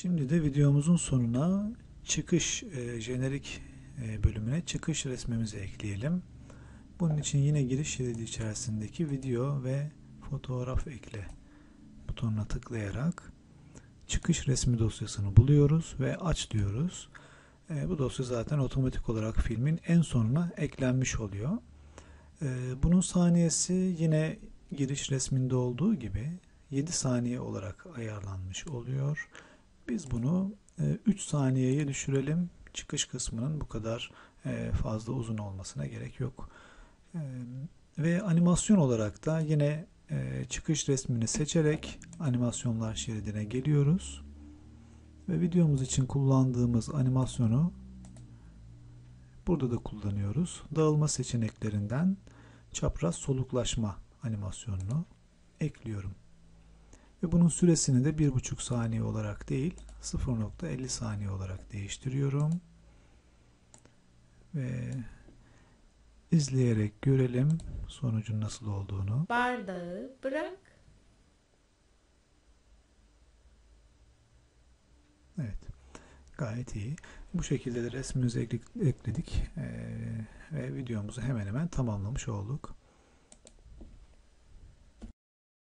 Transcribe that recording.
Şimdi de videomuzun sonuna çıkış e, jenerik e, bölümüne çıkış resmimizi ekleyelim. Bunun için yine giriş şeridi içerisindeki video ve fotoğraf ekle butonuna tıklayarak çıkış resmi dosyasını buluyoruz ve aç diyoruz. E, bu dosya zaten otomatik olarak filmin en sonuna eklenmiş oluyor. E, bunun saniyesi yine giriş resminde olduğu gibi 7 saniye olarak ayarlanmış oluyor. Biz bunu 3 saniyeye düşürelim. Çıkış kısmının bu kadar e, fazla uzun olmasına gerek yok. E, ve animasyon olarak da yine e, çıkış resmini seçerek animasyonlar şeridine geliyoruz. Ve videomuz için kullandığımız animasyonu burada da kullanıyoruz. Dağılma seçeneklerinden çapraz soluklaşma animasyonunu ekliyorum. Ve bunun süresini de 1,5 saniye olarak değil 0.50 saniye olarak değiştiriyorum. Ve izleyerek görelim sonucun nasıl olduğunu. Bardağı bırak. Evet. Gayet iyi. Bu şekilde de resmimizi ekledik ee, ve videomuzu hemen hemen tamamlamış olduk.